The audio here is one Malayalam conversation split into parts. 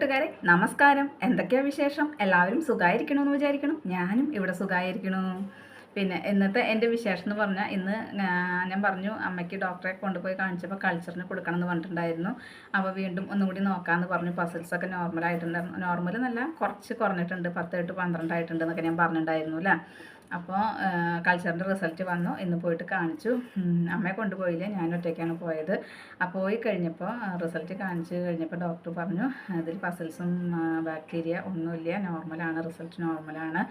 കൂട്ടുകാരെ നമസ്കാരം. എന്തൊക്കെയാ വിശേഷം? എല്ലാവരും സുഖമായിരിക്കണമെന്ന് വിചാരിക്കണം. ഞാനും ഇവിടെ സുഖമായിരിക്കണു പിന്നെ ഇന്നത്തെ എന്റെ വിശേഷം എന്ന് പറഞ്ഞാൽ ഇന്ന് ഞാൻ പറഞ്ഞു അമ്മയ്ക്ക് ഡോക്ടറെ കൊണ്ടുപോയി കാണിച്ചപ്പോൾ കൾച്ചറിന് കൊടുക്കണം എന്ന് പറഞ്ഞിട്ടുണ്ടായിരുന്നു. അപ്പോൾ വീണ്ടും ഒന്നും കൂടി നോക്കാമെന്ന് പറഞ്ഞു. പസിൽസൊക്കെ നോർമൽ ആയിട്ടുണ്ടായിരുന്നു നോർമൽ എന്നല്ല കുറച്ച് കുറഞ്ഞിട്ടുണ്ട്. പത്ത് എട്ട് പന്ത്രണ്ട് ആയിട്ടുണ്ട് എന്നൊക്കെ ഞാൻ പറഞ്ഞിട്ടുണ്ടായിരുന്നു അല്ലേ? അപ്പോൾ കൾച്ചറിന്റെ റിസൾട്ട് വന്നു. ഇന്ന് പോയിട്ട് കാണിച്ചു. അമ്മയെ കൊണ്ടുപോയില്ല? ഞാൻ ഒറ്റയ്ക്കാണ് പോയത്. അപ്പോൾ പോയി കഴിഞ്ഞപ്പോൾ റിസൾട്ട് കാണിച്ച് കഴിഞ്ഞപ്പോൾ ഡോക്ടർ പറഞ്ഞു അതിൽ പസിൽസും ബാക്ടീരിയ ഒന്നുമില്ല. നോർമലാണ് റിസൾട്ട് നോർമലാണ്.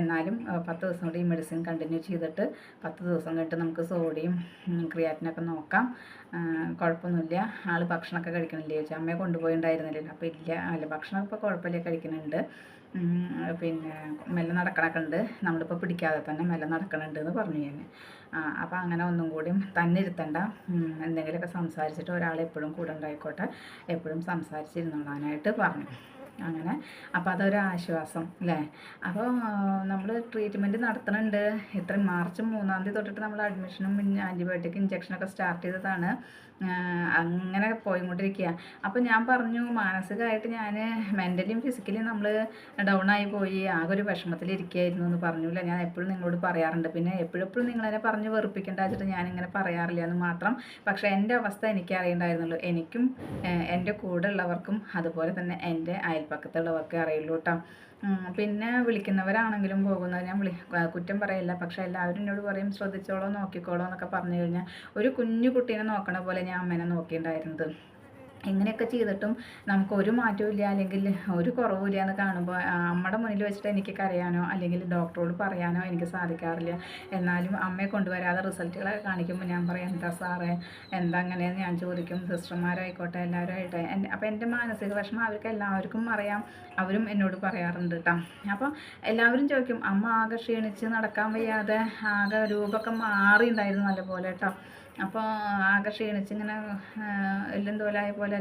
എന്നാലും പത്ത് ദിവസം കൂടി ഈ മെഡിസിൻ കണ്ടിന്യൂ ചെയ്തിട്ട് പത്ത് ദിവസം കഴിഞ്ഞിട്ട് നമുക്ക് സോഡിയം ക്രിയാറ്റിനൊക്കെ നോക്കാം. കുഴപ്പമൊന്നുമില്ല. ആൾ ഭക്ഷണമൊക്കെ കഴിക്കണില്ലേ? ചോദിച്ചാൽ അമ്മയെ കൊണ്ടുപോയിണ്ടായിരുന്നില്ലല്ലോ. അപ്പോൾ ഇല്ല. അല്ല ഭക്ഷണം ഇപ്പോൾ കുഴപ്പമില്ല. കഴിക്കുന്നുണ്ട് പിന്നെ മെല്ലെ നടക്കണൊക്കെ ഉണ്ട്. നമ്മളിപ്പോൾ പിടിക്കാതെ തന്നെ മെല്ലെ നടക്കണുണ്ട് എന്ന് പറഞ്ഞു ഞാൻ. അപ്പോൾ അങ്ങനെ ഒന്നും കൂടിയും തന്നെ ഇരുത്തണ്ട. എന്തെങ്കിലുമൊക്കെ സംസാരിച്ചിട്ട് ഒരാൾ എപ്പോഴും കൂടെ ഉണ്ടായിക്കോട്ടെ. എപ്പോഴും സംസാരിച്ചിരുന്നോളാനായിട്ട് പറഞ്ഞു. അങ്ങനെ. അപ്പോൾ അതൊരു ആശ്വാസം അല്ലേ അപ്പോൾ നമ്മൾ ട്രീറ്റ്മെന്റ് നടത്തുന്നുണ്ട് ഇത്ര മാർച്ച് മൂന്നാം തീയതി തൊട്ടിട്ട് നമ്മൾ അഡ്മിഷനും ആന്റിബയോട്ടിക് ഇഞ്ചക്ഷനൊക്കെ സ്റ്റാർട്ട് ചെയ്തതാണ്. അങ്ങനെ പോയിക്കൊണ്ടിരിക്കുക അപ്പോൾ ഞാൻ പറഞ്ഞു മാനസികമായിട്ട് ഞാൻ മെന്റലിയും ഫിസിക്കലിയും നമ്മൾ ഡൗൺ ആയി പോയി. ആകെ ഒരു വിഷമത്തിലിരിക്കുകയായിരുന്നു എന്ന് പറഞ്ഞില്ല ഞാൻ എപ്പോഴും നിങ്ങളോട് പറയാറുണ്ട്. പിന്നെ എപ്പോഴെപ്പോഴും എപ്പോഴും നിങ്ങളെന്നെ പറഞ്ഞ് വെറുപ്പിക്കേണ്ട വെച്ചിട്ട് ഞാനിങ്ങനെ പറയാറില്ല എന്ന് മാത്രം. പക്ഷേ എന്റെ അവസ്ഥ എനിക്കറിയണ്ടായിരുന്നുള്ളൂ. എനിക്കും എന്റെ കൂടെ ഉള്ളവർക്കും അതുപോലെ തന്നെ എന്റെ അയൽപ്പക്കത്തുള്ളവർക്കേ അറിയുള്ളൂ കേട്ടോ പിന്നെ വിളിക്കുന്നവരാണെങ്കിലും പോകുന്നത് ഞാൻ വിളി കുറ്റം പറയില്ല. പക്ഷെ എല്ലാവരും എന്നോട് പറയും ശ്രദ്ധിച്ചോളോ നോക്കിക്കോളോ എന്നൊക്കെ പറഞ്ഞു കഴിഞ്ഞാൽ ഒരു കുഞ്ഞു കുട്ടീനെ നോക്കണ പോലെ ഞാൻ അമ്മേനെ നോക്കിയിട്ടുണ്ടായിരുന്നത്. ഇങ്ങനെയൊക്കെ ചെയ്തിട്ടും നമുക്ക് ഒരു മാറ്റവും അല്ലെങ്കിൽ ഒരു കുറവും ഇല്ല എന്ന് കാണുമ്പോൾ അമ്മയുടെ മുന്നിൽ വെച്ചിട്ട് എനിക്ക് കരയാനോ അല്ലെങ്കിൽ ഡോക്ടറോട് പറയാനോ എനിക്ക് സാധിക്കാറില്ല. എന്നാലും അമ്മയെ കൊണ്ടുവരാതെ റിസൾട്ടുകളൊക്കെ കാണിക്കുമ്പോൾ ഞാൻ പറയും എന്താ സാറേ? എന്താ അങ്ങനെയെന്ന് ഞാൻ ചോദിക്കും. സിസ്റ്റർമാരായിക്കോട്ടെ എല്ലാവരും ആയിട്ടെ എന്റെ അപ്പോൾ എന്റെ മാനസിക വിഷമം അവർക്ക് എല്ലാവർക്കും അറിയാം. അവരും എന്നോട് പറയാറുണ്ട് കേട്ടോ അപ്പോൾ എല്ലാവരും ചോദിക്കും അമ്മ ആകെ ക്ഷീണിച്ച് നടക്കാൻ വയ്യാതെ ആകെ രൂപമൊക്കെ മാറിയിട്ടുണ്ടായിരുന്നു നല്ലപോലെ കേട്ടോ അപ്പോൾ ആകെ ക്ഷീണിച്ച് ഇങ്ങനെ എല്ലും തോലായ പോലെ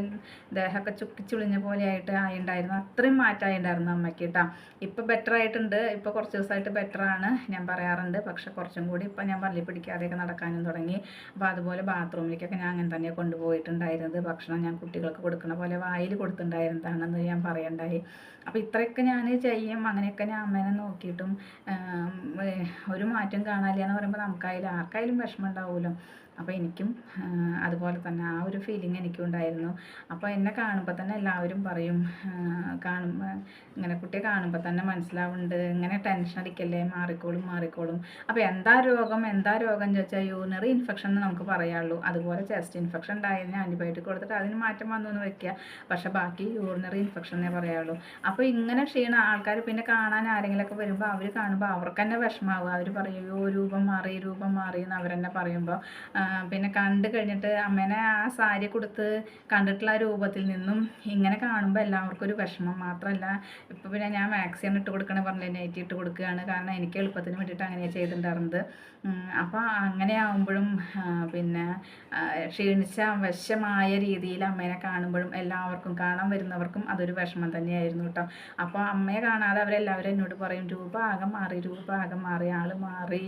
ദേഹമൊക്കെ ചുക്കിച്ചുളിഞ്ഞ പോലെ ആയിട്ട് ആയിണ്ടായിരുന്നു. അത്രയും മാറ്റമായിണ്ടായിരുന്നു അമ്മയ്ക്ക് കേട്ടോ ഇപ്പോൾ ബെറ്റർ ആയിട്ടുണ്ട്. ഇപ്പോൾ കുറച്ച് ദിവസമായിട്ട് ബെറ്ററാണ് ഞാൻ പറയാറുണ്ട്. പക്ഷെ കുറച്ചും കൂടി ഇപ്പോൾ ഞാൻ പള്ളി പിടിക്കാതെയൊക്കെ നടക്കാനും തുടങ്ങി. അപ്പോൾ അതുപോലെ ബാത്റൂമിലേക്കൊക്കെ ഞാൻ അങ്ങനെ തന്നെ കൊണ്ടുപോയിട്ടുണ്ടായിരുന്നത്. ഭക്ഷണം ഞാൻ കുട്ടികൾക്ക് കൊടുക്കുന്ന പോലെ വായിൽ കൊടുത്തിട്ടുണ്ടായിരുന്നതാണെന്ന് ഞാൻ പറയണ്ടായി. അപ്പോൾ ഇത്രയൊക്കെ ഞാൻ ചെയ്യും. അങ്ങനെയൊക്കെ ഞാൻ അമ്മേനെ നോക്കിയിട്ടും ഒരു മാറ്റം കാണാനില്ല എന്ന് പറയുമ്പോൾ നമുക്കായാലും ആർക്കായാലും വിഷമം ഉണ്ടാവുമല്ലോ അപ്പോൾ എനിക്കും അതുപോലെ തന്നെ ആ ഒരു ഫീലിംഗ് എനിക്കും ഉണ്ടായിരുന്നു അപ്പോൾ എന്നെ കാണുമ്പോൾ തന്നെ എല്ലാവരും പറയും കാണുമ്പോൾ ഇങ്ങനെ കുട്ടിയെ കാണുമ്പോൾ തന്നെ മനസ്സിലാവുന്നുണ്ട്. ഇങ്ങനെ ടെൻഷൻ അടിക്കല്ലേ? മാറിക്കോളും മാറിക്കോളും. അപ്പോൾ എന്താ രോഗം എന്താ രോഗം ചോദിച്ചാൽ യൂറിനറി ഇൻഫെക്ഷൻ എന്ന് നമുക്ക് പറയാനുള്ളൂ. അതുപോലെ ചെസ്റ്റ് ഇൻഫെക്ഷൻ ഉണ്ടായതിന് ആന്റിബയോട്ടിക് കൊടുത്തിട്ട് അതിന് മാറ്റം വന്നു എന്ന് വെക്കുക. പക്ഷെ ബാക്കി യൂറിനറി ഇൻഫെക്ഷൻ എന്നേ പറയാനുള്ളൂ. അപ്പോൾ ഇങ്ങനെ ക്ഷീണ ആൾക്കാർ പിന്നെ കാണാൻ ആരെങ്കിലുമൊക്കെ വരുമ്പോൾ അവർ കാണുമ്പോൾ അവർക്ക് തന്നെ വിഷമാവുക. അവർ പറയും "അയ്യോ, രൂപം മാറി രൂപം മാറി എന്ന് അവരെന്നെ പറയുമ്പോൾ പിന്നെ കണ്ടു കഴിഞ്ഞിട്ട് അമ്മേനെ ആ സാരി കൊടുത്ത് കണ്ടിട്ടുള്ള രൂപത്തിൽ നിന്നും ഇങ്ങനെ കാണുമ്പോൾ എല്ലാവർക്കും ഒരു വിഷമം. മാത്രമല്ല ഇപ്പോൾ പിന്നെ ഞാൻ വാക്സിൻ ഇട്ട് കൊടുക്കണേ പറഞ്ഞില്ലേ നൈറ്റി ഇട്ട് കൊടുക്കുകയാണ് കാരണം എനിക്ക് എളുപ്പത്തിന് വേണ്ടിയിട്ട് അങ്ങനെ ചെയ്തിട്ടുണ്ടായിരുന്നത്. അപ്പോൾ അങ്ങനെ ആകുമ്പോഴും പിന്നെ ക്ഷീണിച്ച വശമായ രീതിയിൽ അമ്മേനെ കാണുമ്പോഴും എല്ലാവർക്കും കാണാൻ വരുന്നവർക്കും അതൊരു വിഷമം തന്നെയായിരുന്നു കേട്ടോ. അപ്പോൾ അമ്മയെ കാണാതെ അവരെല്ലാവരും എന്നോട് പറയും രൂപ ആകെ മാറി രൂപ ആകെ മാറി ആൾ മാറി.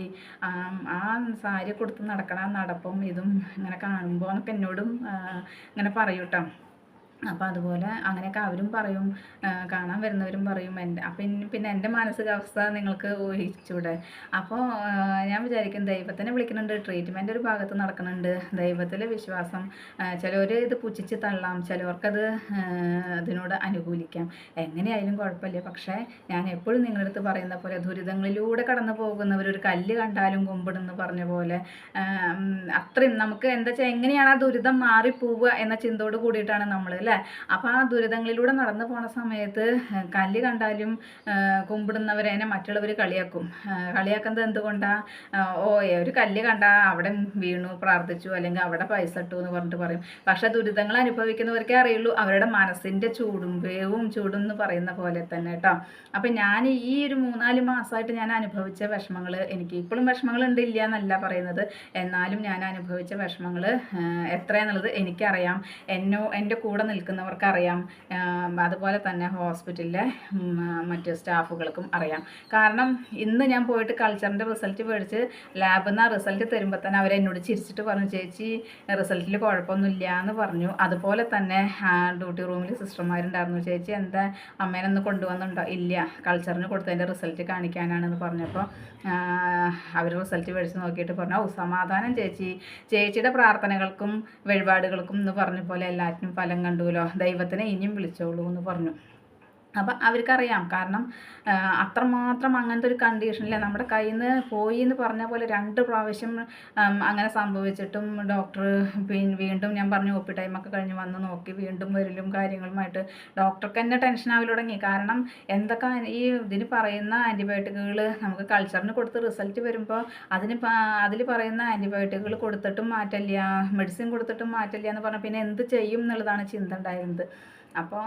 ആ സാരി കൊടുത്ത് നടക്കണ ആ നടപ്പും ഇതും ഇങ്ങനെ കാണുമ്പോൾ എന്നൊക്കെ എന്നോടും ഇങ്ങനെ പറയൂട്ടോ. അപ്പോൾ അതുപോലെ അങ്ങനെയൊക്കെ അവരും പറയും കാണാൻ വരുന്നവരും പറയും. എന്റെ അപ്പം പിന്നെ എന്റെ മാനസികാവസ്ഥ നിങ്ങൾക്ക് ഊഹിച്ചൂടെ? അപ്പോൾ ഞാൻ വിചാരിക്കും ദൈവത്തിനെ വിളിക്കുന്നുണ്ട് ട്രീറ്റ്മെന്റ് ഒരു ഭാഗത്ത് നടക്കുന്നുണ്ട്. ദൈവത്തിൽ വിശ്വാസം ചിലവർ ഇത് പുച്ഛിച്ച് തള്ളാം ചിലവർക്കത് അതിനോട് അനുകൂലിക്കാം. എങ്ങനെയായാലും കുഴപ്പമില്ല. പക്ഷേ ഞാൻ എപ്പോഴും നിങ്ങളുടെ അടുത്ത് പറയുന്ന പോലെ ദുരിതങ്ങളിലൂടെ കടന്നു പോകുന്നവർ ഒരു കല്ല് കണ്ടാലും കുമ്പിടുന്ന് പറഞ്ഞ പോലെ അത്രയും നമുക്ക് എന്താ വെച്ചാൽ എങ്ങനെയാണ് ആ ദുരിതം മാറിപ്പോവുക എന്ന ചിന്തയോട് കൂടിയിട്ടാണ് നമ്മൾ അല്ലേ? അപ്പോൾ ആ ദുരിതങ്ങളിലൂടെ നടന്നു പോണ സമയത്ത് കല്ല് കണ്ടാലും കുമ്പിടുന്നവരേനെ കുമ്പിടുന്നവരെ മറ്റുള്ളവർ കളിയാക്കും. കളിയാക്കുന്നത് എന്തുകൊണ്ടാണ് ഓ ഒരു കല്ല് കണ്ടാൽ അവിടെ വീണു പ്രാർത്ഥിച്ചു അല്ലെങ്കിൽ അവിടെ പൈസ ഇട്ടു എന്ന് പറഞ്ഞിട്ട് പറയും. പക്ഷേ ദുരിതങ്ങൾ അനുഭവിക്കുന്നവർക്കേ അറിയുള്ളൂ അവരുടെ മനസ്സിന്റെ ചൂടും വേവും ചൂടും എന്ന് പറയുന്ന പോലെ തന്നെ കേട്ടോ. അപ്പം ഞാൻ ഈ ഒരു മൂന്നാൽ മാസമായിട്ട് ഞാൻ അനുഭവിച്ച വിഷമങ്ങൾ എനിക്ക് ഇപ്പോഴും വിഷമങ്ങൾ ഉണ്ട് ഇല്ല എന്നല്ല പറയുന്നത്. എന്നാലും ഞാൻ അനുഭവിച്ച വിഷമങ്ങൾ എത്രയെന്നുള്ളത് എനിക്കറിയാം. എന്നോ എന്റെ കൂടെ നിൽക്കുന്നവർക്ക് അറിയാം അതുപോലെ തന്നെ ഹോസ്പിറ്റലിലെ മറ്റ് സ്റ്റാഫുകൾക്കും അറിയാം. കാരണം ഇന്ന് ഞാൻ പോയിട്ട് കൾച്ചറിന്റെ റിസൾട്ട് മേടിച്ച് ലാബിൽ നിന്ന് റിസൾട്ട് തരുമ്പോൾ തന്നെ അവരെന്നോട് ചിരിച്ചിട്ട് പറഞ്ഞു ചേച്ചി റിസൾട്ടിൽ കുഴപ്പമൊന്നുമില്ല എന്ന് പറഞ്ഞു. അതുപോലെ തന്നെ ഡ്യൂട്ടി റൂമിൽ സിസ്റ്റർമാരുണ്ടായിരുന്നു. ചേച്ചി എന്താ? അമ്മേനൊന്ന് കൊണ്ടുവന്നുണ്ടോ ഇല്ല. കൾച്ചറിന് കൊടുത്തതിന്റെ റിസൾട്ട് കാണിക്കാനാണെന്ന് പറഞ്ഞപ്പോൾ അവർ റിസൾട്ട് മേടിച്ച് നോക്കിയിട്ട് പറഞ്ഞു ഓ സമാധാനം ചേച്ചി. ചേച്ചിയുടെ പ്രാർത്ഥനകൾക്കും വഴിപാടുകൾക്കും എന്ന് പറഞ്ഞ പോലെ എല്ലാറ്റിനും ഫലം കണ്ടുല്ലോ ദൈവത്തിനെ ഇനിയും വിളിച്ചോളൂ എന്ന് പറഞ്ഞു. അപ്പം അവർക്കറിയാം. കാരണം അത്രമാത്രം അങ്ങനത്തെ ഒരു കണ്ടീഷനിൽ നമ്മുടെ കയ്യിൽ നിന്ന് പോയി എന്ന് പറഞ്ഞ പോലെ രണ്ട് പ്രാവശ്യം അങ്ങനെ സംഭവിച്ചിട്ടും ഡോക്ടർ വീണ്ടും ഞാൻ പറഞ്ഞു ഒപ്പി ടൈമൊക്കെ കഴിഞ്ഞ് വന്ന് നോക്കി വീണ്ടും വരലും കാര്യങ്ങളുമായിട്ട്. ഡോക്ടർക്ക് തന്നെ ടെൻഷൻ ആവൽ തുടങ്ങി. കാരണം എന്തൊക്കെ ഈ ഇതിന് പറയുന്ന ആന്റിബയോട്ടിക്കുകൾ നമുക്ക് കൾച്ചറിന് കൊടുത്ത് റിസൾട്ട് വരുമ്പോൾ അതിന് അതിൽ പറയുന്ന ആന്റിബയോട്ടിക്കുകൾ കൊടുത്തിട്ടും മാറ്റല്ല മെഡിസിൻ കൊടുത്തിട്ടും മാറ്റല്ല എന്ന് പറഞ്ഞാൽ പിന്നെ എന്ത് ചെയ്യും എന്നുള്ളതാണ് ചിന്ത ഉണ്ടായിരുന്നത്. അപ്പോൾ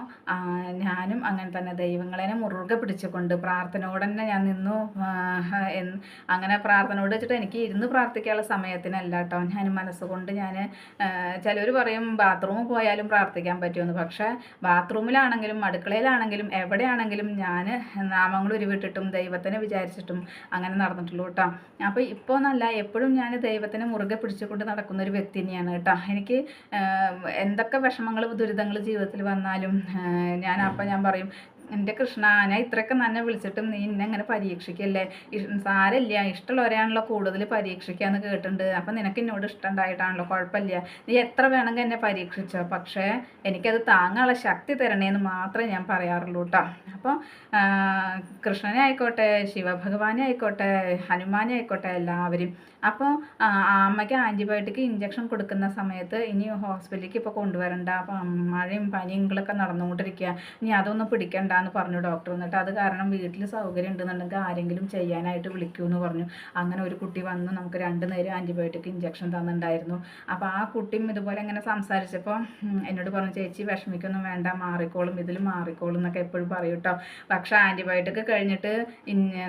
ഞാനും അങ്ങനെ തന്നെ ദൈവങ്ങളെ മുറുകെ പിടിച്ചുകൊണ്ട് പ്രാർത്ഥനയോടെ തന്നെ ഞാൻ നിന്നു. അങ്ങനെ പ്രാർത്ഥനയോട് വെച്ചിട്ട് എനിക്ക് ഇരുന്ന് പ്രാർത്ഥിക്കാനുള്ള സമയത്തിനല്ല കേട്ടോ. ഞാൻ മനസ്സുകൊണ്ട് ഞാൻ ചിലർ പറയും ബാത്റൂമിൽ പോയാലും പ്രാർത്ഥിക്കാൻ പറ്റുമെന്ന്. പക്ഷേ ബാത്റൂമിലാണെങ്കിലും അടുക്കളയിലാണെങ്കിലും എവിടെയാണെങ്കിലും ഞാൻ നാമങ്ങൾ ഉരുവിട്ടിട്ടും ദൈവത്തിനെ വിചാരിച്ചിട്ടും അങ്ങനെ നടന്നിട്ടുള്ളൂ കേട്ടോ. അപ്പോൾ ഇപ്പോൾ എന്നല്ല എപ്പോഴും ഞാൻ ദൈവത്തിനെ മുറുകെ പിടിച്ചുകൊണ്ട് നടക്കുന്ന ഒരു വ്യക്തി തന്നെയാണ് കേട്ടോ. എനിക്ക് എന്തൊക്കെ വിഷമങ്ങൾ ദുരിതങ്ങൾ ജീവിതത്തിൽ വന്നാൽ ഞാൻ അപ്പം ഞാൻ പറയും എന്റെ കൃഷ്ണ ഞാൻ ഇത്രയൊക്കെ നന്നെ വിളിച്ചിട്ടും നീ എന്നെ അങ്ങനെ പരീക്ഷിക്കല്ലേ? സാരമില്ല ഇഷ്ടമുള്ളവരെയാണല്ലോ കൂടുതൽ പരീക്ഷിക്കാന്ന് കേട്ടിട്ടുണ്ട്. അപ്പം നിനക്ക് എന്നോട് ഇഷ്ടം ഉണ്ടായിട്ടാണല്ലോ കുഴപ്പമില്ല നീ എത്ര വേണമെങ്കിൽ എന്നെ പരീക്ഷിച്ചോ. പക്ഷേ എനിക്കത് താങ്ങാനുള്ള ശക്തി തരണേന്ന് മാത്രമേ ഞാൻ പറയാറുള്ളൂ കേട്ടോ അപ്പോൾ കൃഷ്ണനെ ആയിക്കോട്ടെ ശിവഭഗവാനെ ആയിക്കോട്ടെ ഹനുമാനെ ആയിക്കോട്ടെ എല്ലാവരും അപ്പോൾ അമ്മയ്ക്ക് ആന്റിബയോട്ടിക് ഇഞ്ചക്ഷൻ കൊടുക്കുന്ന സമയത്ത് ഇനി ഹോസ്പിറ്റലിലേക്ക് ഇപ്പോൾ കൊണ്ടുവരണ്ട. മഴയും പനിയും നടന്നുകൊണ്ടിരിക്കുക ഇനി അതൊന്നും പിടിക്കണ്ട. എന്ന് പറഞ്ഞു ഡോക്ടർ. എന്നിട്ട് അത് കാരണം വീട്ടിൽ സൗകര്യം ഉണ്ടെന്നുണ്ടെങ്കിൽ ആരെങ്കിലും ചെയ്യാനായിട്ട് വിളിക്കൂ എന്ന് പറഞ്ഞു. അങ്ങനെ ഒരു കുട്ടി വന്ന് നമുക്ക് രണ്ട് നേരം ആന്റിബയോട്ടിക് ഇഞ്ചക്ഷൻ തന്നിട്ടുണ്ടായിരുന്നു. അപ്പോൾ ആ കുട്ടിയും ഇതുപോലെ ഇങ്ങനെ സംസാരിച്ചപ്പോൾ എന്നോട് പറഞ്ഞു ചേച്ചി വിഷമിക്കൊന്നും വേണ്ട മാറിക്കോളും ഇതിൽ മാറിക്കോളും എന്നൊക്കെ എപ്പോഴും പറയും കേട്ടോ പക്ഷേ ആന്റിബയോട്ടിക് കഴിഞ്ഞിട്ട്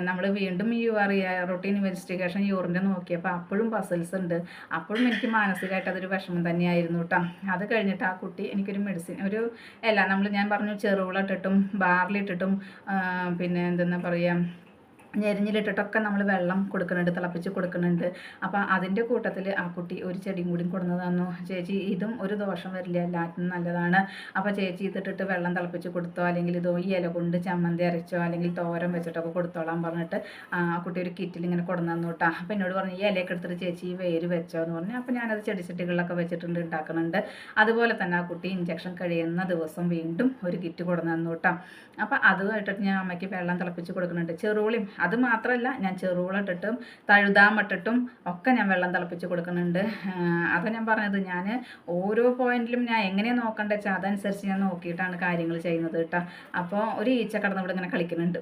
നമ്മൾ വീണ്ടും യു ആർ റൊട്ടീൻ ഇൻവെസ്റ്റിഗേഷൻ യൂറിന്റെ നോക്കിയപ്പോൾ അപ്പോഴും പസിൽസ് ഉണ്ട്. അപ്പോഴും എനിക്ക് മാനസികമായിട്ട് അതൊരു വിഷമം തന്നെയായിരുന്നു കേട്ടോ അത് കഴിഞ്ഞിട്ട് ആ കുട്ടി എനിക്കൊരു മെഡിസിൻ ഒരു അല്ല നമ്മൾ ഞാൻ പറഞ്ഞു ചെറുവിളിട്ടിട്ടും ബാറിലിട്ടിട്ടും പിന്നെ എന്തെന്നാ പറയുക ഞെരിഞ്ഞിലിട്ടിട്ടൊക്കെ നമ്മൾ വെള്ളം കൊടുക്കുന്നുണ്ട് തിളപ്പിച്ച് കൊടുക്കുന്നുണ്ട്. അപ്പോൾ അതിന്റെ കൂട്ടത്തിൽ ആ കുട്ടി ഒരു ചെടിയും കൂടി കൊടുന്നതാണോ ചേച്ചി ഇതും ഒരു ദോഷം വരില്ല എല്ലാത്തിനും നല്ലതാണ്. അപ്പോൾ ചേച്ചി ഇതിട്ടിട്ട് വെള്ളം തിളപ്പിച്ച് കൊടുത്തോ അല്ലെങ്കിൽ ഇതോ ഈ ഇല കൊണ്ട് ചമ്മന്തി അരച്ചോ അല്ലെങ്കിൽ തോരം വെച്ചിട്ടൊക്കെ കൊടുത്തോളാം പറഞ്ഞിട്ട് ആ കുട്ടി ഒരു കിറ്റിൽ ഇങ്ങനെ കൊടുന്നു തന്നു കേട്ടോ അപ്പോൾ എന്നോട് പറഞ്ഞു ഈ ഇലയൊക്കെ എടുത്തിട്ട് ചേച്ചി ഈ വേര് വെച്ചോ എന്ന് പറഞ്ഞു. അപ്പോൾ ഞാനത് ചെടിച്ചട്ടികളിലൊക്കെ വെച്ചിട്ടുണ്ട് ഉണ്ടാക്കുന്നുണ്ട് അതുപോലെ തന്നെ ആ കുട്ടി ഇഞ്ചക്ഷൻ കഴിയുന്ന ദിവസം വീണ്ടും ഒരു കിറ്റ് കൊടുന്നു തന്നു കേട്ടോ അപ്പോൾ അതുമായിട്ടിട്ട് ഞാൻ അമ്മയ്ക്ക് വെള്ളം തിളപ്പിച്ച് കൊടുക്കുന്നുണ്ട്. ചെറുളിയും അത് മാത്രമല്ല ഞാൻ ചെറുവിളിട്ടിട്ടും തഴുതാമട്ടിട്ടും ഒക്കെ ഞാൻ വെള്ളം തിളപ്പിച്ച് കൊടുക്കുന്നുണ്ട്. അതാണ് ഞാൻ പറഞ്ഞത്. ഞാൻ ഓരോ പോയിന്റിലും ഞാൻ എങ്ങനെയാണ് നോക്കേണ്ടത് വെച്ചാൽ അതനുസരിച്ച് ഞാൻ നോക്കിയിട്ടാണ് കാര്യങ്ങൾ ചെയ്യുന്നത് കേട്ടോ. അപ്പോൾ ഒരു ഈച്ച കടന്നവിടെ ഇങ്ങനെ കളിക്കുന്നുണ്ട്.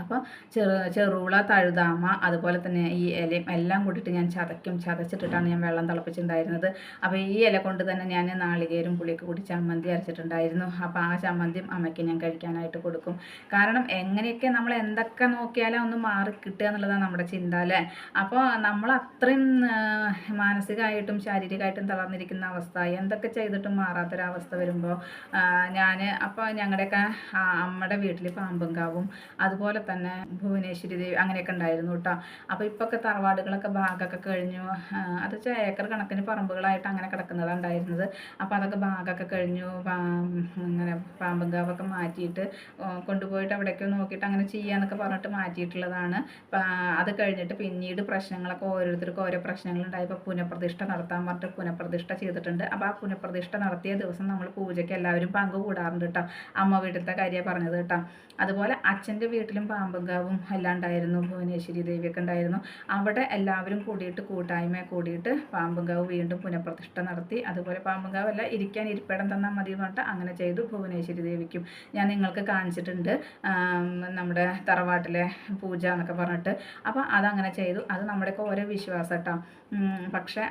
അപ്പോൾ ചെറു ചെറുള തഴുതാമ അതുപോലെ തന്നെ ഈ ഇലയും എല്ലാം കൂട്ടിയിട്ട് ഞാൻ ചതയ്ക്കും. ചതച്ചിട്ടിട്ടാണ് ഞാൻ വെള്ളം തിളപ്പിച്ചിട്ടുണ്ടായിരുന്നത്. അപ്പോൾ ഈ ഇല കൊണ്ട് തന്നെ ഞാൻ നാളികേരും പുളിയൊക്കെ കൂടി ചമ്മന്തി അരച്ചിട്ടുണ്ടായിരുന്നു. അപ്പോൾ ആ ചമ്മന്തിയും അമ്മയ്ക്ക് ഞാൻ കഴിക്കാനായിട്ട് കൊടുക്കും. കാരണം എങ്ങനെയൊക്കെ നമ്മൾ എന്തൊക്കെ നോക്കിയാലും ഒന്ന് മാറി കിട്ടുക എന്നുള്ളതാണ് നമ്മുടെ ചിന്ത അല്ലേ? അപ്പോൾ നമ്മൾ അത്രയും മാനസികമായിട്ടും ശാരീരികമായിട്ടും തളർന്നിരിക്കുന്ന അവസ്ഥ എന്തൊക്കെ ചെയ്തിട്ടും മാറാത്തൊരവസ്ഥ വരുമ്പോൾ ഞാൻ അപ്പോൾ ഞങ്ങളുടെയൊക്കെ അമ്മയുടെ വീട്ടിൽ പാമ്പും കാവും അതുപോലെ അതുപോലെ തന്നെ ഭുവനേശ്വരി ദേവി അങ്ങനെയൊക്കെ ഉണ്ടായിരുന്നു കേട്ടോ. അപ്പോൾ ഇപ്പൊക്കെ തറവാടുകളൊക്കെ ഭാഗമൊക്കെ കഴിഞ്ഞു. അത് ഏക്കർ കണക്കിന് പറമ്പുകളായിട്ട് അങ്ങനെ കിടക്കുന്നതാണ് ഉണ്ടായിരുന്നത്. അപ്പോൾ അതൊക്കെ ഭാഗമൊക്കെ കഴിഞ്ഞു. അങ്ങനെ പാമ്പങ്കാവൊക്കെ മാറ്റിയിട്ട് കൊണ്ടുപോയിട്ട് അവിടേക്ക് നോക്കിയിട്ട് അങ്ങനെ ചെയ്യാന്നൊക്കെ പറഞ്ഞിട്ട് മാറ്റിയിട്ടുള്ളതാണ്. അത് കഴിഞ്ഞിട്ട് പിന്നീട് പ്രശ്നങ്ങളൊക്കെ ഓരോരുത്തർക്കും ഓരോ പ്രശ്നങ്ങളുണ്ടായപ്പോൾ പുനഃപ്രതിഷ്ഠ നടത്താൻ പറഞ്ഞിട്ട് പുനഃപ്രതിഷ്ഠ ചെയ്തിട്ടുണ്ട്. അപ്പോൾ ആ പുനഃപ്രതിഷ്ഠ നടത്തിയ ദിവസം നമ്മൾ പൂജയ്ക്ക് എല്ലാവരും പങ്കുകൂടാറുണ്ട് കേട്ടോ. അമ്മ വീട്ടിലത്തെ കാര്യമാണ് പറഞ്ഞത് കേട്ടോ. അതുപോലെ അച്ഛന്റെ വീട്ടിലും പാമ്പങ്കാവും എല്ലാം ഉണ്ടായിരുന്നു ഭുവനേശ്വരി ദേവിയൊക്കെ ഉണ്ടായിരുന്നു. അവിടെ എല്ലാവരും കൂടിയിട്ട് കൂട്ടായ്മ കൂടിയിട്ട് പാമ്പങ്കാവ് വീണ്ടും പുനഃപ്രതിഷ്ഠ നടത്തി. അതുപോലെ പാമ്പങ്കാവ് അല്ല ഇരിക്കാൻ ഇരിപ്പിടം തന്നാൽ മതി പറഞ്ഞിട്ട് അങ്ങനെ ചെയ്തു ഭുവനേശ്വരി ദേവിക്കും. ഞാൻ നിങ്ങൾക്ക് കാണിച്ചിട്ടുണ്ട് നമ്മുടെ തറവാട്ടിലെ പൂജ എന്നൊക്കെ പറഞ്ഞിട്ട്. അപ്പോൾ അതങ്ങനെ ചെയ്തു. അത് നമ്മുടെയൊക്കെ ഓരോ വിശ്വാസം കേട്ടോ. പക്ഷേ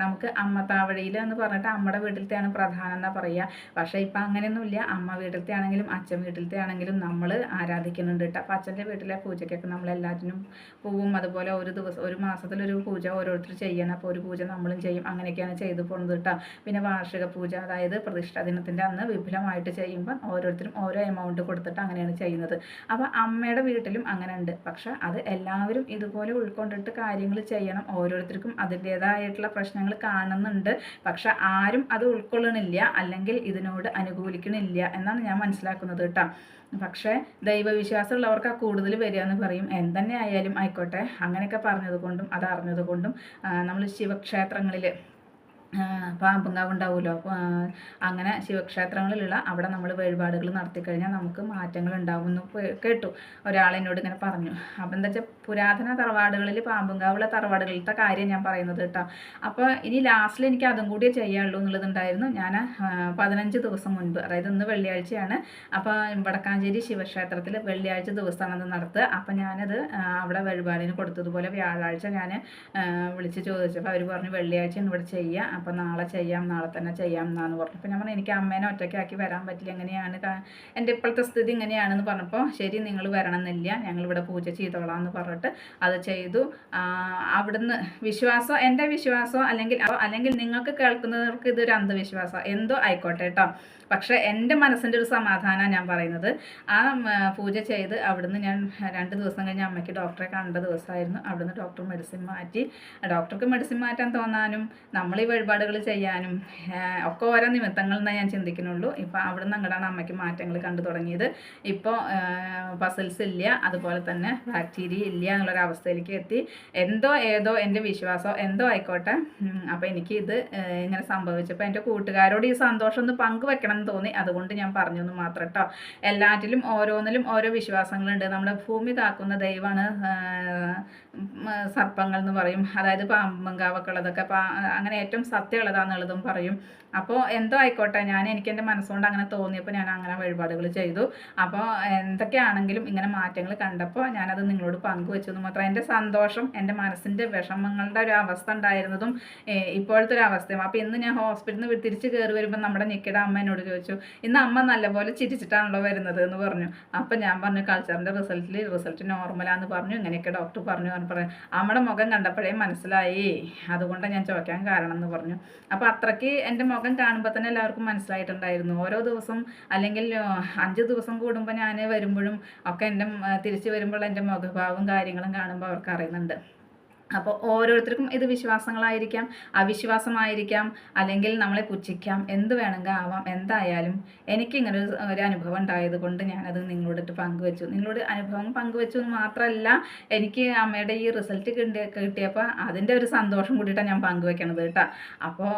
നമുക്ക് അമ്മ താവഴിയിൽ എന്ന് പറഞ്ഞിട്ട് അമ്മയുടെ വീട്ടിലത്തെയാണ് പ്രധാനം എന്നാ പറയുക. പക്ഷേ ഇപ്പം അങ്ങനെയൊന്നുമില്ല. അമ്മ വീട്ടിലത്തെ ആണെങ്കിലും അച്ഛൻ വീട്ടിലത്തെ ആണെങ്കിലും നമ്മൾ ആരാധിക്കുന്നുണ്ട് കേട്ടോ അപ്പോൾ അച്ഛന്റെ വീട്ടിലെ പൂജയ്ക്കൊക്കെ നമ്മളെല്ലാത്തിനും പൂവും അതുപോലെ ഒരു ദിവസം ഒരു മാസത്തിലൊരു പൂജ ഓരോരുത്തർ ചെയ്യണം. അപ്പോൾ ഒരു പൂജ നമ്മളും ചെയ്യും. അങ്ങനെയൊക്കെയാണ് ചെയ്തു പോകുന്നത് കേട്ടോ പിന്നെ വാർഷിക പൂജ അതായത് പ്രതിഷ്ഠാ ദിനത്തിന്റെ അന്ന് വിപുലമായിട്ട് ചെയ്യുമ്പോൾ ഓരോരുത്തരും ഓരോ എമൗണ്ട് കൊടുത്തിട്ട് അങ്ങനെയാണ് ചെയ്യുന്നത്. അപ്പോൾ അമ്മയുടെ വീട്ടിലും അങ്ങനെ ഉണ്ട് പക്ഷെ അത് എല്ലാവരും ഇതുപോലെ ഉൾക്കൊണ്ടിട്ട് കാര്യങ്ങൾ ചെയ്യണം. ഓരോരുത്തർക്കും അതിന്റേതായിട്ടുള്ള പ്രശ്നങ്ങൾ കാണുന്നുണ്ട്. പക്ഷെ ആരും അത് ഉൾക്കൊള്ളണില്ല. അല്ലെങ്കിൽ ഇതിനോട് അനുകൂലിക്കണില്ല എന്നാണ് ഞാൻ മനസ്സിലാക്കുന്നത് കേട്ടോ പക്ഷേ ദൈവവിശ്വാസമുള്ളവർക്ക് കൂടുതൽ വരിക എന്ന് പറയും. എന്തന്നെ ആയാലും ആയിക്കോട്ടെ. അങ്ങനെയൊക്കെ പറഞ്ഞതുകൊണ്ടും അത് അറിഞ്ഞതുകൊണ്ടും നമ്മൾ ശിവക്ഷേത്രങ്ങളിൽ പാമ്പുങ്കാവ് ഉണ്ടാവുമല്ലോ അങ്ങനെ ശിവക്ഷേത്രങ്ങളിലുള്ള അവിടെ നമ്മൾ വഴിപാടുകൾ നടത്തി കഴിഞ്ഞാൽ നമുക്ക് മാറ്റങ്ങൾ ഉണ്ടാവും എന്ന് കേട്ടു. ഒരാളെന്നോട് ഇങ്ങനെ പറഞ്ഞു. അപ്പം എന്താ വെച്ചാൽ പുരാതന തറവാടുകളിൽ പാമ്പുങ്കാവുള്ള തറവാടുകളിലത്തെ കാര്യം ഞാൻ പറയുന്നത് കേട്ടോ. അപ്പോൾ ഇനി ലാസ്റ്റിൽ എനിക്ക് അതും കൂടിയേ ചെയ്യാനുള്ളൂ എന്നുള്ളതുണ്ടായിരുന്നു. ഞാൻ പതിനഞ്ച് ദിവസം മുൻപ് അതായത് ഇന്ന് വെള്ളിയാഴ്ചയാണ്. അപ്പോൾ വടക്കാഞ്ചേരി ശിവക്ഷേത്രത്തിൽ വെള്ളിയാഴ്ച ദിവസമാണ് അത് നടത്തുക അപ്പം ഞാനത് അവിടെ വഴിപാടിന് കൊടുത്തതുപോലെ വ്യാഴാഴ്ച ഞാൻ വിളിച്ച് ചോദിച്ചപ്പോൾ അവർ പറഞ്ഞു വെള്ളിയാഴ്ച ഇവിടെ ചെയ്യുക അപ്പോൾ നാളെ ചെയ്യാം നാളെ തന്നെ ചെയ്യാം എന്നാണ് പറഞ്ഞു അപ്പോൾ ഞാൻ പറഞ്ഞു എനിക്ക് അമ്മേനെ ഒറ്റയ്ക്കാക്കി വരാൻ പറ്റില്ല എങ്ങനെയാണ് എന്റെ ഇപ്പോഴത്തെ സ്ഥിതി ഇങ്ങനെയാണെന്ന് പറഞ്ഞപ്പോൾ ശരി നിങ്ങൾ വരണമെന്നില്ല ഞങ്ങളിവിടെ പൂജ ചെയ്തോളാം എന്ന് പറഞ്ഞിട്ട് അത് ചെയ്തു. അവിടുന്ന് വിശ്വാസം എന്റെ വിശ്വാസം അല്ലെങ്കിൽ അല്ലെങ്കിൽ നിങ്ങൾക്ക് കേൾക്കുന്നവർക്ക് ഇതൊരു അന്ധവിശ്വാസം എന്തോ ആയിക്കോട്ടെ കേട്ടോ പക്ഷേ എന്റെ മനസ്സിന്റെ ഒരു സമാധാനമാണ് ഞാൻ പറയുന്നത്. ആ പൂജ ചെയ്ത് അവിടുന്ന് ഞാൻ രണ്ട് ദിവസം കഴിഞ്ഞ് അമ്മയ്ക്ക് ഡോക്ടറെ കണ്ട ദിവസമായിരുന്നു. അവിടുന്ന് ഡോക്ടർ മെഡിസിൻ മാറ്റി. ഡോക്ടർക്ക് മെഡിസിൻ മാറ്റാൻ തോന്നാനും നമ്മൾ ഈ വഴിപാടുകൾ ചെയ്യാനും ഒക്കെ ഓരോ നിമിത്തങ്ങൾ എന്നേ ഞാൻ ചിന്തിക്കുന്നുള്ളൂ. ഇപ്പോൾ അവിടുന്ന് അങ്ങോട്ടാണ് അമ്മയ്ക്ക് മാറ്റങ്ങൾ കണ്ടു തുടങ്ങിയത്. ഇപ്പോൾ പസിൽസ് ഇല്ല അതുപോലെ തന്നെ ബാക്ടീരിയ ഇല്ല എന്നുള്ളൊരവസ്ഥയിലേക്ക് എത്തി. എന്തോ ഏതോ എന്റെ വിശ്വാസമോ എന്തോ ആയിക്കോട്ടെ. അപ്പോൾ എനിക്ക് ഇത് ഇങ്ങനെ സംഭവിച്ചപ്പോൾ എന്റെ കൂട്ടുകാരോട് ഈ സന്തോഷം ഒന്ന് പങ്കുവെക്കണം എന്ന് തോന്നി. അതുകൊണ്ട് ഞാൻ പറഞ്ഞു എന്ന് മാത്രം കേട്ടോ എല്ലാറ്റിലും ഓരോന്നിലും ഓരോ വിശ്വാസങ്ങളുണ്ട്. നമ്മുടെ ഭൂമി താക്കുന്ന ദൈവമാണ് സർപ്പങ്ങൾ എന്ന് പറയും. അതായത് പാമ്പും കാവക്കുള്ളതൊക്കെ. അങ്ങനെ ഏറ്റവും സത്യമുള്ളതാണെന്നുള്ളതും പറയും. അപ്പോൾ എന്തോ ആയിക്കോട്ടെ ഞാൻ എനിക്ക് എന്റെ മനസ്സുകൊണ്ട് അങ്ങനെ തോന്നിയപ്പോൾ ഞാൻ അങ്ങനെ വഴിപാടുകൾ ചെയ്തു. അപ്പോൾ എന്തൊക്കെയാണെങ്കിലും ഇങ്ങനെ മാറ്റങ്ങൾ കണ്ടപ്പോൾ ഞാനത് നിങ്ങളോട് പങ്കുവെച്ചു എന്ന് മാത്രം. എന്റെ സന്തോഷം എന്റെ മനസ്സിന്റെ വിഷമങ്ങളുടെ ഒരു അവസ്ഥ ഉണ്ടായിരുന്നതും ഇപ്പോഴത്തെ ഒരു അവസ്ഥയും. അപ്പോൾ ഇന്ന് ഞാൻ ഹോസ്പിറ്റലിൽ നിന്ന് തിരിച്ച് കയറി വരുമ്പോൾ നമ്മുടെ നിക്കയുടെ അമ്മ എന്നോട് ചോദിച്ചു ഇന്ന് അമ്മ നല്ലപോലെ ചിരിച്ചിട്ടാണല്ലോ വരുന്നത്? എന്ന് പറഞ്ഞു. അപ്പോൾ ഞാൻ പറഞ്ഞു കൾച്ചറിന്റെ റിസൾട്ടിൽ റിസൾട്ട് നോർമലാന്ന് പറഞ്ഞു. ഇങ്ങനെയൊക്കെ ഡോക്ടർ പറഞ്ഞു പറഞ്ഞു. അമ്മയുടെ മുഖം കണ്ടപ്പോഴേ മനസ്സിലായി. അതുകൊണ്ടാണ് ഞാൻ ചോദിക്കാൻ കാരണം എന്ന് പറഞ്ഞു. അപ്പോൾ അത്രയ്ക്ക് എന്റെ മുഖം കാണുമ്പോൾ തന്നെ എല്ലാവർക്കും മനസ്സിലായിട്ടുണ്ടായിരുന്നു. ഓരോ ദിവസം അല്ലെങ്കിൽ അഞ്ച് ദിവസം കൂടുമ്പോൾ ഞാൻ വരുമ്പോഴും ഒക്കെ എന്റെ തിരിച്ച് വരുമ്പോൾ എന്റെ മുഖഭാവവും കാര്യങ്ങളും കാണുമ്പോൾ അവർക്ക് അറിയുന്നുണ്ട്. അപ്പോൾ ഓരോരുത്തർക്കും ഇത് വിശ്വാസങ്ങളായിരിക്കാം അവിശ്വാസമായിരിക്കാം അല്ലെങ്കിൽ നമ്മളെ പുച്ഛിക്കാം എന്ത് വേണമെങ്കിൽ ആവാം എന്തായാലും എനിക്കിങ്ങനെ ഒരു ഒരു അനുഭവം ഉണ്ടായത് കൊണ്ട് ഞാനത് നിങ്ങളോട് പങ്കുവെച്ചു. നിങ്ങളോട് അനുഭവം പങ്കുവെച്ചു എന്ന് മാത്രമല്ല എനിക്ക് അമ്മയുടെ ഈ റിസൾട്ട് കിട്ടിയ കിട്ടിയപ്പോൾ അതിന്റെ ഒരു സന്തോഷം കൂടിയിട്ടാണ് ഞാൻ പങ്കുവെക്കണത് കേട്ടോ. അപ്പോൾ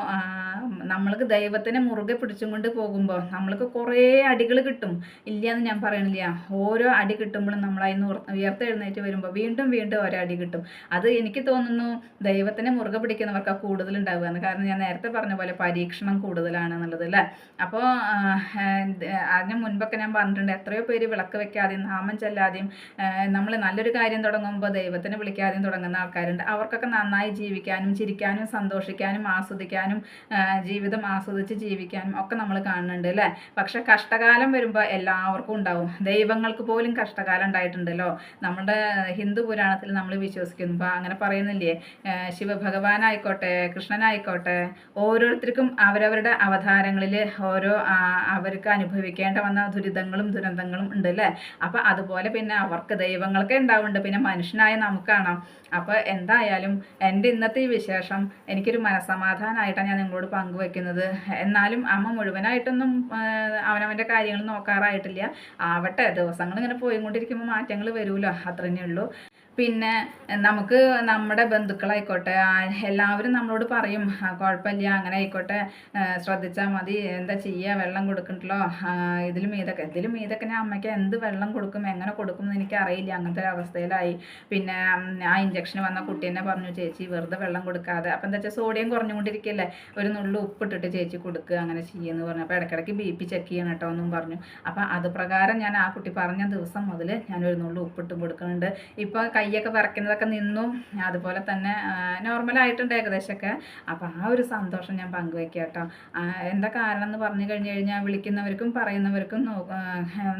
നമ്മൾക്ക് ദൈവത്തിനെ മുറുകെ പിടിച്ചും കൊണ്ട് പോകുമ്പോൾ നമ്മൾക്ക് കുറേ അടികൾ കിട്ടും. ഇല്ല എന്ന് ഞാൻ പറയണില്ല. ഓരോ അടി കിട്ടുമ്പോഴും നമ്മളതിന് ഉയർത്തെഴുന്നേറ്റ് വരുമ്പോൾ വീണ്ടും വീണ്ടും ഓരോ അടി കിട്ടും. അത് എനിക്ക് എനിക്ക് തോന്നുന്നു ദൈവത്തിനെ മുറുകെ പിടിക്കുന്നവർക്ക് കൂടുതൽ ഉണ്ടാവുകയെന്ന് കാരണം ഞാൻ നേരത്തെ പറഞ്ഞ പോലെ പരീക്ഷണം കൂടുതലാണ് എന്നുള്ളത് അല്ലേ? അപ്പോൾ അതിന് മുൻപൊക്കെ ഞാൻ പറഞ്ഞിട്ടുണ്ട് എത്രയോ പേര് വിളക്ക് വെക്കാതെയും നാമം ചെല്ലാതെയും നമ്മൾ നല്ലൊരു കാര്യം തുടങ്ങുമ്പോൾ ദൈവത്തിനെ വിളിക്കാതെയും തുടങ്ങുന്ന ആൾക്കാരുണ്ട്. അവർക്കൊക്കെ നന്നായി ജീവിക്കാനും ചിരിക്കാനും സന്തോഷിക്കാനും ആസ്വദിക്കാനും ജീവിതം ആസ്വദിച്ച് ജീവിക്കാനും ഒക്കെ നമ്മൾ കാണുന്നുണ്ട് അല്ലേ? പക്ഷെ കഷ്ടകാലം വരുമ്പോൾ എല്ലാവർക്കും ഉണ്ടാവും. ദൈവങ്ങൾക്ക് പോലും കഷ്ടകാലം ഉണ്ടായിട്ടുണ്ടല്ലോ. നമ്മുടെ ഹിന്ദു പുരാണത്തിൽ നമ്മൾ വിശ്വസിക്കുമ്പോൾ അങ്ങനെ പറയുന്നില്ലേ? ശിവഭഗവാനായിക്കോട്ടെ കൃഷ്ണനായിക്കോട്ടെ ഓരോരുത്തർക്കും അവരവരുടെ അവതാരങ്ങളിൽ ഓരോ അവർക്ക് അനുഭവിക്കേണ്ട വന്ന ദുരിതങ്ങളും ദുരന്തങ്ങളും ഉണ്ട് അല്ലേ? അപ്പം അതുപോലെ പിന്നെ അവർക്ക് ദൈവങ്ങൾക്ക് ഉണ്ടാവുന്നുണ്ട്. പിന്നെ മനുഷ്യനായ നമുക്കാണോ. അപ്പോൾ എന്തായാലും എന്റെ ഇന്നത്തെ ഈ വിശേഷം എനിക്കൊരു മനസമാധാനമായിട്ടാണ് ഞാൻ നിങ്ങളോട് പങ്കുവെക്കുന്നത്. എന്നാലും അമ്മ മുഴുവനായിട്ടൊന്നും അവനവന്റെ കാര്യങ്ങൾ നോക്കാറായിട്ടില്ല. ആവട്ടെ ദിവസങ്ങൾ ഇങ്ങനെ പോയിക്കൊണ്ടിരിക്കുമ്പോൾ മാറ്റങ്ങൾ വരുമല്ലോ. അത്രയേ ഉള്ളൂ. പിന്നെ നമുക്ക് നമ്മുടെ ബന്ധുക്കളായിക്കോട്ടെ എല്ലാവരും നമ്മളോട് പറയും കുഴപ്പമില്ല അങ്ങനെ ആയിക്കോട്ടെ ശ്രദ്ധിച്ചാൽ മതി എന്താ ചെയ്യുക വെള്ളം കൊടുക്കണ്ടല്ലോ ഇതിലും മീതൊക്കെ ഇതിലും മീതൊക്കെ ഞാൻ അമ്മയ്ക്ക് എന്ത് വെള്ളം കൊടുക്കും എങ്ങനെ കൊടുക്കും എന്ന് എനിക്ക് അറിയില്ല അങ്ങനത്തെ ഒരു അവസ്ഥയിലായി. പിന്നെ ആ ഇഞ്ചക്ഷൻ വന്ന കുട്ടീനെ പറഞ്ഞു ചേച്ചി വെറുതെ വെള്ളം കൊടുക്കാതെ അപ്പം എന്താ വെച്ചാൽ സോഡിയം കുറഞ്ഞുകൊണ്ടിരിക്കുകയല്ലേ ഒരു നുള്ളു ഉപ്പിട്ടിട്ട് ചേച്ചി കൊടുക്കുക അങ്ങനെ ചെയ്യുമെന്ന് പറഞ്ഞു. അപ്പോൾ ഇടയ്ക്കിടയ്ക്ക് ബി പി ചെക്ക് ചെയ്യണം കേട്ടോ എന്നും പറഞ്ഞു. അപ്പോൾ അത് പ്രകാരം ഞാൻ ആ കുട്ടി പറഞ്ഞ ദിവസം മുതൽ ഞാൻ ഒരു നുള്ളു ഉപ്പിട്ടും കൊടുക്കുന്നുണ്ട്. ഇപ്പോൾ കൈ കൈയൊക്കെ വിറയ്ക്കുന്നതൊക്കെ നിന്നും അതുപോലെ തന്നെ നോർമലായിട്ടുണ്ട് ഏകദേശമൊക്കെ. അപ്പോൾ ആ ഒരു സന്തോഷം ഞാൻ പങ്കുവയ്ക്കുക കേട്ടോ. എന്താ കാരണം എന്ന് പറഞ്ഞു കഴിഞ്ഞു കഴിഞ്ഞാൽ വിളിക്കുന്നവർക്കും പറയുന്നവർക്കും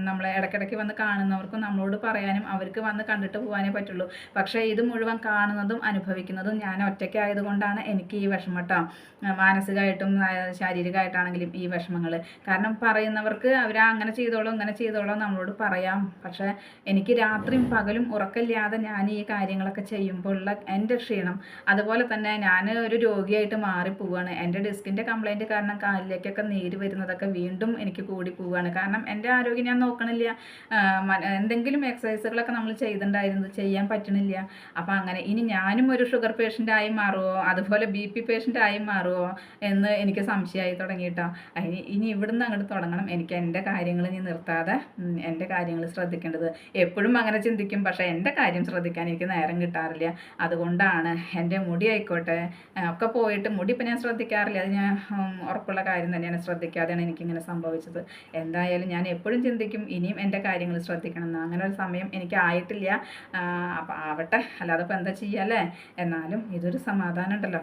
നമ്മളെ ഇടയ്ക്കിടയ്ക്ക് വന്ന് കാണുന്നവർക്കും നമ്മളോട് പറയാനും അവർക്ക് വന്ന് കണ്ടിട്ട് പോകാനേ പറ്റുള്ളൂ. പക്ഷേ ഇത് മുഴുവൻ കാണുന്നതും അനുഭവിക്കുന്നതും ഞാൻ ഒറ്റയ്ക്കായതുകൊണ്ടാണ് എനിക്ക് ഈ വിഷമം കേട്ടോ. മാനസികമായിട്ടും ശാരീരികമായിട്ടാണെങ്കിലും ഈ വിഷമങ്ങൾ. കാരണം പറയുന്നവർക്ക് അവർ അങ്ങനെ ചെയ്തോളോ ഇങ്ങനെ ചെയ്തോളോ നമ്മളോട് പറയാം. പക്ഷേ എനിക്ക് രാത്രിയും പകലും ഉറക്കമില്ലാതെ ഞാൻ ഈ കാര്യങ്ങളൊക്കെ ചെയ്യുമ്പോഴുള്ള എന്റെ ക്ഷീണം. അതുപോലെ തന്നെ ഞാൻ ഒരു രോഗിയായിട്ട് മാറിപ്പോവാണ് എന്റെ ഡിസ്കിന്റെ കംപ്ലൈന്റ് കാരണം കാലിലേക്കൊക്കെ നീര് വരുന്നതൊക്കെ വീണ്ടും എനിക്ക് കൂടി പോവുകയാണ് കാരണം എന്റെ ആരോഗ്യം ഞാൻ നോക്കണില്ല. എന്തെങ്കിലും എക്സസൈസുകളൊക്കെ നമ്മൾ ചെയ്തിട്ടുണ്ടായിരുന്നു. ചെയ്യാൻ പറ്റണില്ല. അപ്പം അങ്ങനെ ഇനി ഞാനും ഒരു ഷുഗർ പേഷ്യന്റ് ആയി മാറുമോ അതുപോലെ ബി പി പേഷ്യന്റ് ആയി മാറുമോ എന്ന് എനിക്ക് സംശയമായി തുടങ്ങിയിട്ടോ ഇനി ഇവിടുന്ന് അങ്ങോട്ട് തുടങ്ങണം. എനിക്ക് എന്റെ കാര്യങ്ങൾ ഇനി നിർത്താതെ എന്റെ കാര്യങ്ങൾ ശ്രദ്ധിക്കേണ്ടത് എപ്പോഴും അങ്ങനെ ചിന്തിക്കും. പക്ഷേ എന്റെ കാര്യം ശ്രദ്ധിക്കാൻ എനിക്ക് നേരം കിട്ടാറില്ല. അതുകൊണ്ടാണ് എന്റെ മുടി ആയിക്കോട്ടെ ഒക്കെ പോയിട്ട് മുടി ഇപ്പം ഞാൻ ശ്രദ്ധിക്കാറില്ല. അത് ഞാൻ ഉറപ്പുള്ള കാര്യം തന്നെയാണ് ശ്രദ്ധിക്കാതെയാണ് എനിക്കിങ്ങനെ സംഭവിച്ചത്. എന്തായാലും ഞാൻ എപ്പോഴും ചിന്തിക്കും ഇനിയും എന്റെ കാര്യങ്ങൾ ശ്രദ്ധിക്കണം എന്ന്. അങ്ങനെ ഒരു സമയം എനിക്ക് ആയിട്ടില്ല. അപ്പം ആവട്ടെ. അല്ലാതെ ഇപ്പം എന്താ ചെയ്യാം അല്ലേ? എന്നാലും ഇതൊരു സമാധാനം ഉണ്ടല്ലോ.